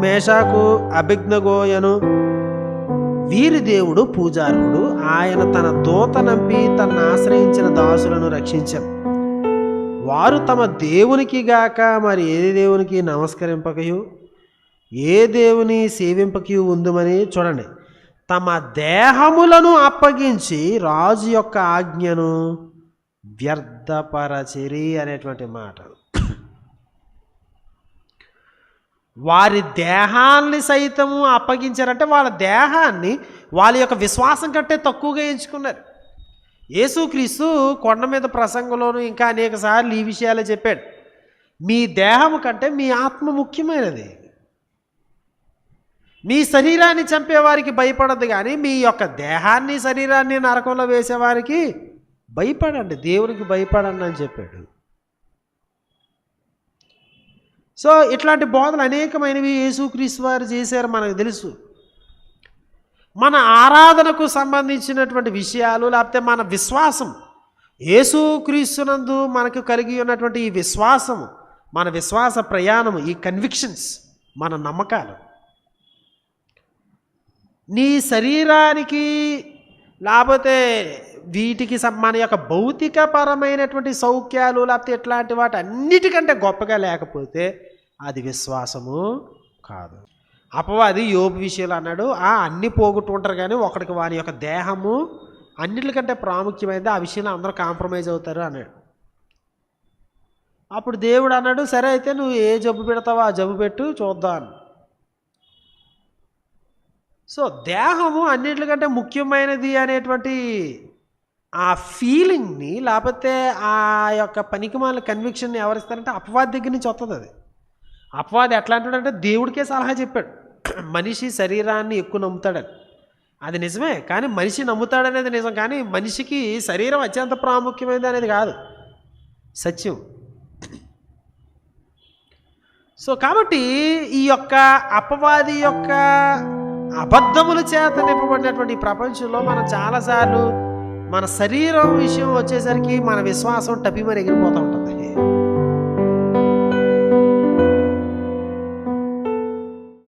మేషాకు అభిజ్ఞగోయను. వీరి దేవుడు పూజారుడు ఆయన తన దూత నంపి తనను ఆశ్రయించిన దాసులను రక్షించారు వారు తమ దేవునికి గాక మరి ఏ దేవునికి నమస్కరింపకయు? ఏ దేవుని సేవింపకయు ఉందమని చూడండి. తమ దేహములను అప్పగించి రాజు యొక్క ఆజ్ఞను వ్యర్థపరచిరి అనేటువంటి మాట. వారి దేహాన్ని సైతము అప్పగించారంటే వాళ్ళ దేహాన్ని వాళ్ళ యొక్క విశ్వాసం కంటే తక్కువగా ఎంచుకున్నారు. యేసుక్రీస్తు కొండ మీద ప్రసంగంలోనూ ఇంకా అనేక సార్లు ఈ విషయాలే చెప్పాడు. మీ దేహము కంటే మీ ఆత్మ ముఖ్యమైనది. మీ శరీరాన్ని చంపేవారికి భయపడద్దు కానీ మీ యొక్క దేహాన్ని శరీరాన్ని నరకంలో వేసేవారికి భయపడండి. దేవునికి భయపడండి అని చెప్పాడు. సో ఇట్లాంటి బోధలు అనేకమైనవి యేసుక్రీస్తు వారు చేశారు మనకు తెలుసు. మన ఆరాధనకు సంబంధించినటువంటి విషయాలు లేకపోతే మన విశ్వాసం యేసుక్రీస్తునందు మనకు కలిగి ఉన్నటువంటి ఈ విశ్వాసము మన విశ్వాస ప్రయాణము ఈ కన్విక్షన్స్ మన నమ్మకాలు. నీ శరీరానికి లేకపోతే వీటికి సం- మన యొక్క భౌతికపరమైనటువంటి సౌఖ్యాలు లేకపోతే ఇట్లాంటి వాటి అన్నిటికంటే గొప్పగా లేకపోతే అది విశ్వాసము కాదు. అపవాది యోపు విషయాలు అన్నాడు ఆ అన్ని పోగొట్టుకుంటారు కానీ ఒకడికి వాని యొక్క దేహము అన్నిటికంటే ప్రాముఖ్యమైనది ఆ విషయంలో అందరూ కాంప్రమైజ్ అవుతారు అన్నాడు. అప్పుడు దేవుడు అన్నాడు సరే అయితే నువ్వు ఏ జబ్బు పెడతావో ఆ జబ్బు పెట్టు చూద్దాం అని సో దేహము అన్నిటికంటే ముఖ్యమైనది అనేటువంటి ఆ ఫీలింగ్ని లేకపోతే ఆ యొక్క పనికిమాల కన్విక్షన్ని ఎవరిస్తారంటే అపవాది దగ్గర నుంచి వస్తుంది అది. అపవాది ఎట్లా అంటాడంటే దేవుడికే సలహా చెప్పాడు. మనిషి శరీరాన్ని ఎక్కువ నమ్ముతాడని. అది నిజమే కానీ మనిషి నమ్ముతాడనేది నిజం కానీ మనిషికి శరీరం అత్యంత ప్రాముఖ్యమైనది అనేది కాదు. సత్యం. సో కాబట్టి ఈ యొక్క అపవాది యొక్క అబద్ధముల చేత నింపబడినటువంటి ప్రపంచంలో మనం చాలాసార్లు మన శరీరం విషయం వచ్చేసరికి మన విశ్వాసం టపిమని ఎగిరిపోతూ ఉంటాం.